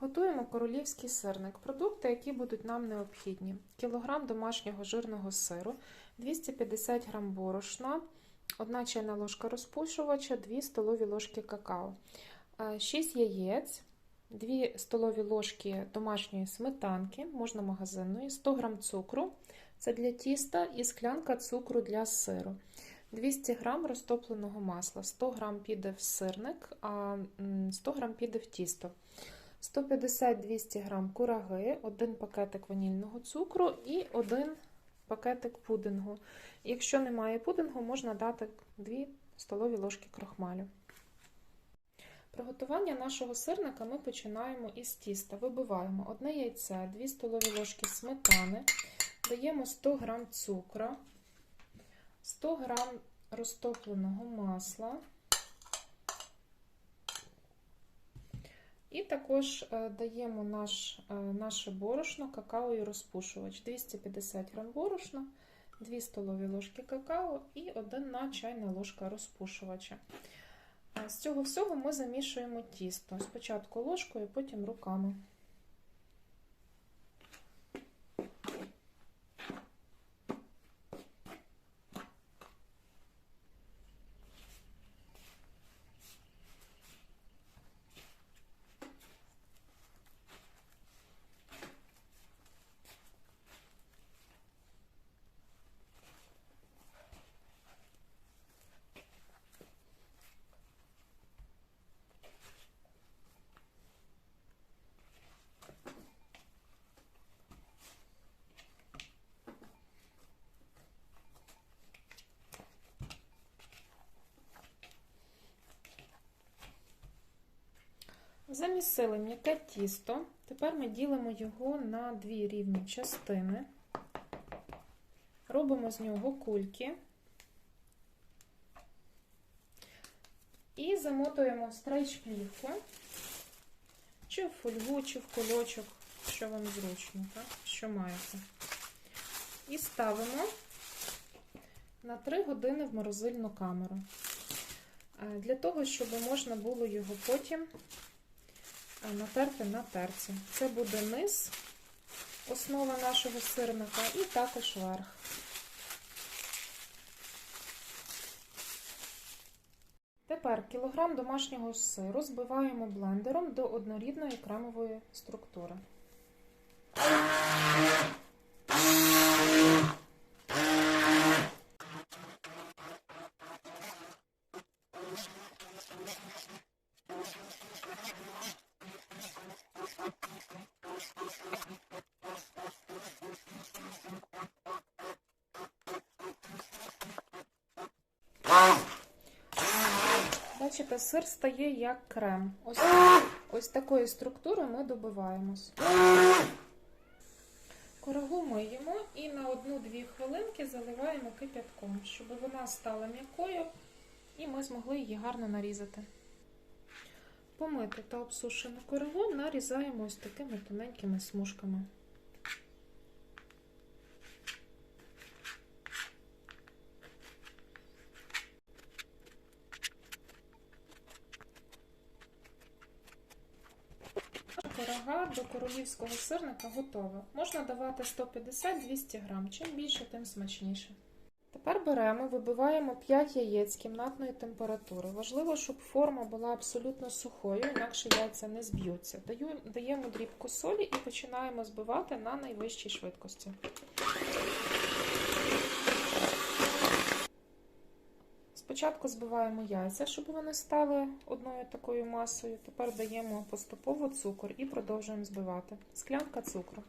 Готуємо королівський сирник. Продукти, які будуть нам необхідні: кілограм домашнього жирного сиру, 250 г борошна, 1 чайна ложка розпушувача, 2 столові ложки какао, 6 яєць, 2 столові ложки домашньої сметанки, можна магазинної, 100 г цукру, це для тіста, і склянка цукру для сиру. 200 г розтопленого масла, 100 г піде в сирник, а 100 г піде в тісто. 150-200 г кураги, 1 пакетик ванільного цукру і 1 пакетик пудингу. Якщо немає пудингу, можна дати 2 столові ложки крохмалю. Приготування нашого сирника ми починаємо із тіста. Вибиваємо 1 яйце, 2 столові ложки сметани, даємо 100 г цукру, 100 г розтопленого масла. І також даємо наш, наше борошно, какао і розпушувач. 250 грам борошна, 2 столові ложки какао і 1 чайна ложка розпушувача. З цього всього ми замішуємо тісто. Спочатку ложкою, потім руками. Замісили м'яке тісто. Тепер ми ділимо його на дві рівні частини, робимо з нього кульки і замотуємо в стрейч-плівку, чи в фольгу, чи в кульочок, що вам зручно, так? що маєте. І ставимо на 3 години в морозильну камеру. Для того, щоб можна було його потім натерти на терці. Це буде низ, основа нашого сирника, і також верх. Тепер кілограм домашнього сиру збиваємо блендером до однорідної кремової структури. Бачите, сир стає як крем. Ось, ось такої структури ми добиваємось. Корогу миємо і на 1-2 хвилинки заливаємо кип'ятком, щоб вона стала м'якою і ми змогли її гарно нарізати. Помити та обсушену корогу нарізаємо ось такими тоненькими смужками. Корога до королівського сирника готова. Можна давати 150-200 грам. Чим більше, тим смачніше. Тепер беремо, вибиваємо 5 яєць кімнатної температури. Важливо, щоб форма була абсолютно сухою, інакше яйця не зб'ються. Даємо дрібку солі і починаємо збивати на найвищій швидкості. Спочатку збиваємо яйця, щоб вони стали одною такою масою. Тепер даємо поступово цукор і продовжуємо збивати. Склянка цукру.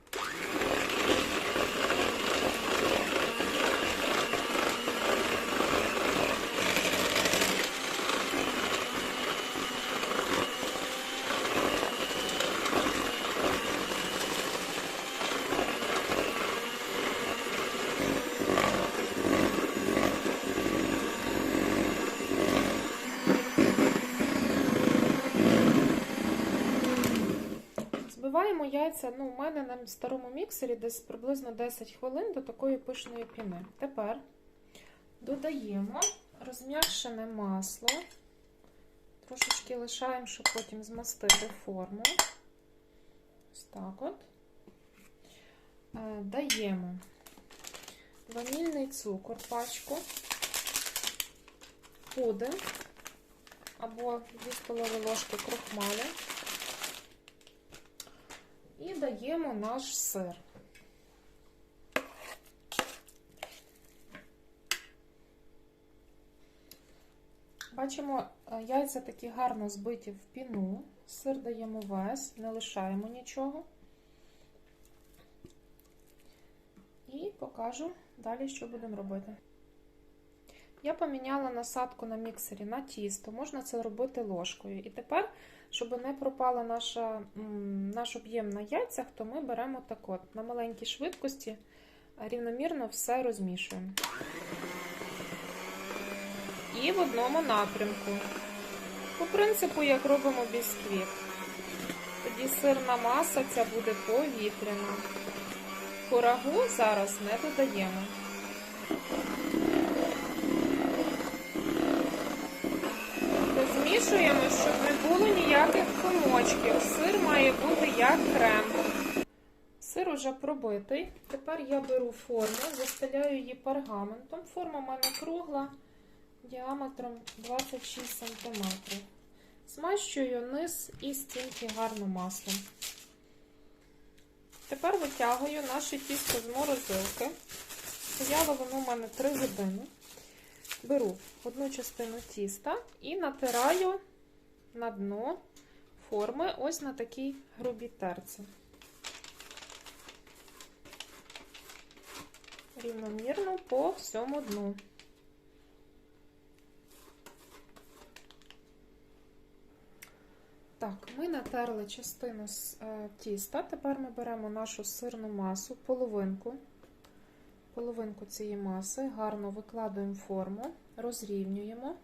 Збиваємо яйця, ну, у мене на старому міксері десь приблизно 10 хвилин до такої пишної піни. Тепер додаємо розм'якшене масло, трошечки лишаємо, щоб потім змастити форму. так от. Е, Даємо ванільний цукор пачку, пудинг або 2 столові ложки крохмалю. І даємо наш сир. Бачимо, е, яйця такі гарно збиті в піну. Сир даємо весь, не лишаємо нічого. І покажу далі, що будемо робити. Я поміняла насадку на міксері на тісто, можна це робити ложкою. І тепер, щоб не пропала наша, наш об'єм на яйцях, то ми беремо так от на маленькій швидкості рівномірно все розмішуємо. І в одному напрямку. По принципу, як робимо бісквіт. Тоді сирна маса ця буде повітряна. Курагу зараз не додаємо. Змішуємо, щоб не було ніяких комочків. Сир має бути як крем. Сир уже пробитий. Тепер я беру форму, застеляю її пергаментом. Форма в мене кругла діаметром 26 см. Змащую низ і стінки гарно маслом. Тепер витягую наше тісто з морозилки. Стояло воно в мене 3 години. Беру одну частину тіста і натираю на дно форми ось на такій грубій терці. Рівномірно по всьому дну. Так, ми натерли частину е, тіста. Тепер ми беремо нашу сирну масу, половинку. Половинку цієї маси гарно викладуємо форму, розрівнюємо.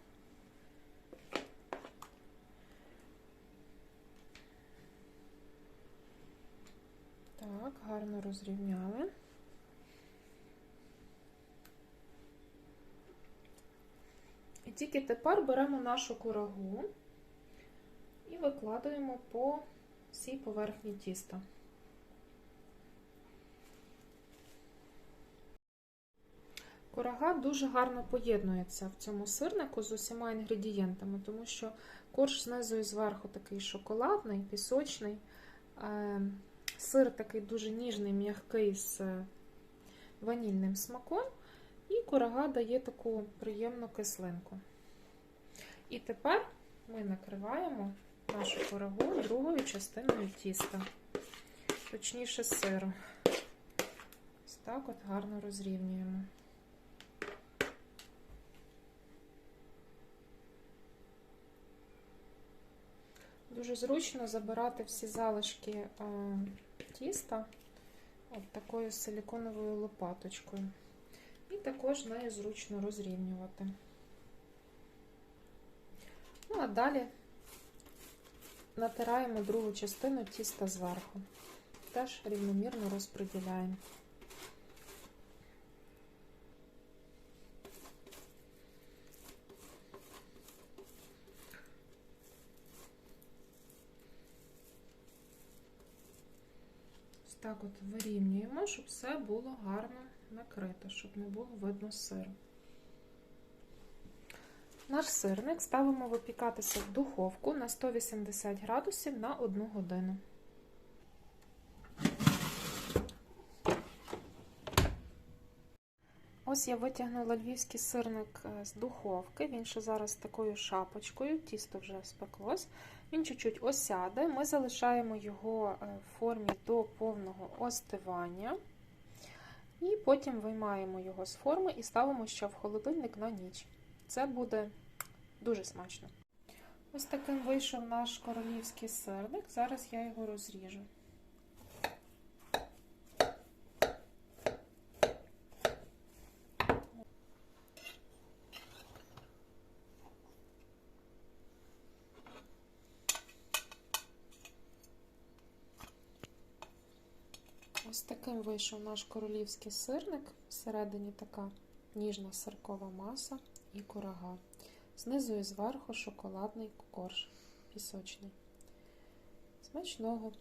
Так, гарно розрівняли. І тільки тепер беремо нашу курагу і викладаємо по всій поверхні тіста. Курага дуже гарно поєднується в цьому сирнику з усіма інгредієнтами, тому що корж знизу і зверху такий шоколадний, пісочний, сир такий дуже ніжний, м'який з ванільним смаком, і курага дає таку приємну кислинку. І тепер ми накриваємо нашу курагу другою частиною тіста, точніше сиру. Ось так от гарно розрівнюємо. Дуже зручно забирати всі залишки е, тіста от такою силіконовою лопаточкою. І також нею зручно розрівнювати. Ну, а далі натираємо другу частину тіста зверху. Теж рівномірно розподіляємо. Так от вирівнюємо, щоб все було гарно накрито, щоб не було видно сиру. Наш сирник ставимо випікатися в духовку на 180 градусів на 1 годину. Ось я витягнула львівський сирник е, з духовки, він ще зараз такою шапочкою, тісто вже спеклось. Він чуть-чуть осяде. Ми залишаємо його е, в формі до повного остивання. І потім виймаємо його з форми і ставимо ще в холодильник на ніч. Це буде дуже смачно. Ось таким вийшов наш королівський сирник. Зараз я його розріжу. Ось таким вийшов наш королівський сирник. Всередині така ніжна сиркова маса і курага. Знизу і зверху шоколадний корж пісочний. Смачного!